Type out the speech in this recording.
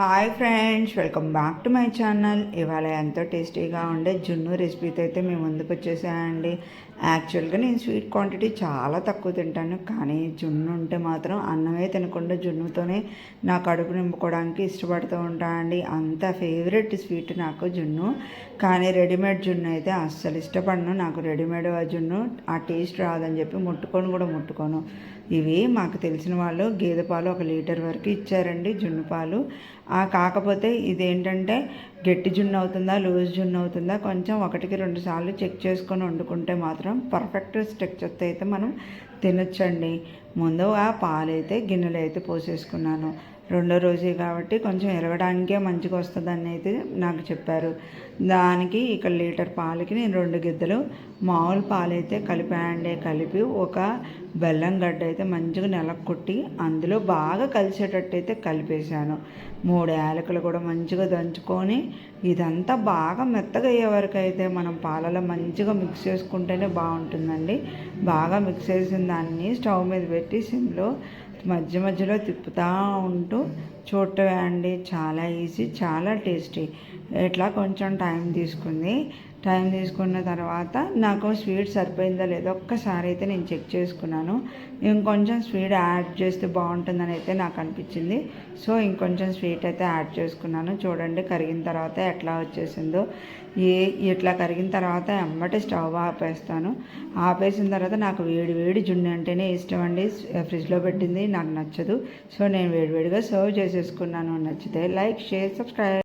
Hi friends welcome back to my channel ఇవాళ ఎంతో టేస్టీగా ఉండే జున్ను రెసిపీతో అయితే మేము ముందుకు వచ్చేసాయండి యాక్చువల్గా నేను స్వీట్ క్వాంటిటీ చాలా తక్కువ తింటాను కానీ జున్ను ఉంటే మాత్రం అన్నమే తినకుండా జున్నుతోనే నా కడుపు నింపుకోవడానికి ఇష్టపడుతూ ఉంటానండి. అంత ఫేవరెట్ స్వీట్ నాకు జున్ను కానీ రెడీమేడ్ జున్ను అయితే అస్సలు ఇష్టపడను. నాకు రెడీమేడ్ జున్ను ఆ టేస్ట్ రాదని చెప్పి ముట్టుకొని కూడా ముట్టుకోను. ఇవి మాకు తెలిసిన వాళ్ళు గేదె పాలు ఒక లీటర్ వరకు ఇచ్చారండి జున్ను పాలు. కాకపోతే ఇదేంటంటే గట్టి జున్ను అవుతుందా లూజ్ జున్ను అవుతుందా కొంచెం ఒకటికి రెండు సార్లు చెక్ చేసుకొని వండుకుంటే మాత్రం పర్ఫెక్ట్ స్ట్రక్చర్తో అయితే మనం తినొచ్చండి. ముందు ఆ పాలు అయితే గిన్నెలు అయితే పోసేసుకున్నాను. రెండో రోజే కాబట్టి కొంచెం ఎరగడానికే మంచిగా వస్తుందని అయితే నాకు చెప్పారు. దానికి ఇక్కడ లీటర్ పాలకి నేను రెండు గిద్దలు మామూలు పాలు అయితే కలిపాయండి కలిపి ఒక బెల్లం గడ్డ అయితే మంచిగా నెలకొట్టి అందులో బాగా కలిసేటట్టు అయితే కలిపేశాను. మూడు యాలకులు కూడా మంచిగా దంచుకొని ఇదంతా బాగా మెత్తగా అయ్యే వరకు అయితే మనం పాలలో మంచిగా మిక్స్ చేసుకుంటేనే బాగుంటుందండి. బాగా మిక్స్ చేసిన దాన్ని స్టవ్ మీద పెట్టి సిమ్లో మధ్య మధ్యలో తిప్పుతూ ఉంటూ చూడటమే అండి. చాలా ఈజీ చాలా టేస్టీ. ఇట్లా కొంచెం టైం తీసుకుంది. టైం తీసుకున్న తర్వాత నాకు స్వీట్ సరిపోయిందా లేదో ఒక్కసారి అయితే నేను చెక్ చేసుకున్నాను. ఇంకొంచెం స్వీట్ యాడ్ చేస్తే బాగుంటుందని అయితే నాకు అనిపించింది. సో ఇంకొంచెం స్వీట్ అయితే యాడ్ చేసుకున్నాను. చూడండి కరిగిన తర్వాత ఎట్లా వచ్చేసిందో. ఏ ఇట్లా కరిగిన తర్వాత ఎమ్మటి స్టవ్ ఆపేస్తాను. ఆపేసిన తర్వాత నాకు వేడి వేడి జున్ను అంటేనే ఇష్టం అండి. ఫ్రిడ్జ్లో పెట్టింది నాకు నచ్చదు. సో నేను వేడివేడిగా సర్వ్ చేసేసుకున్నాను. నచ్చితే లైక్ షేర్ సబ్స్క్రైబ్.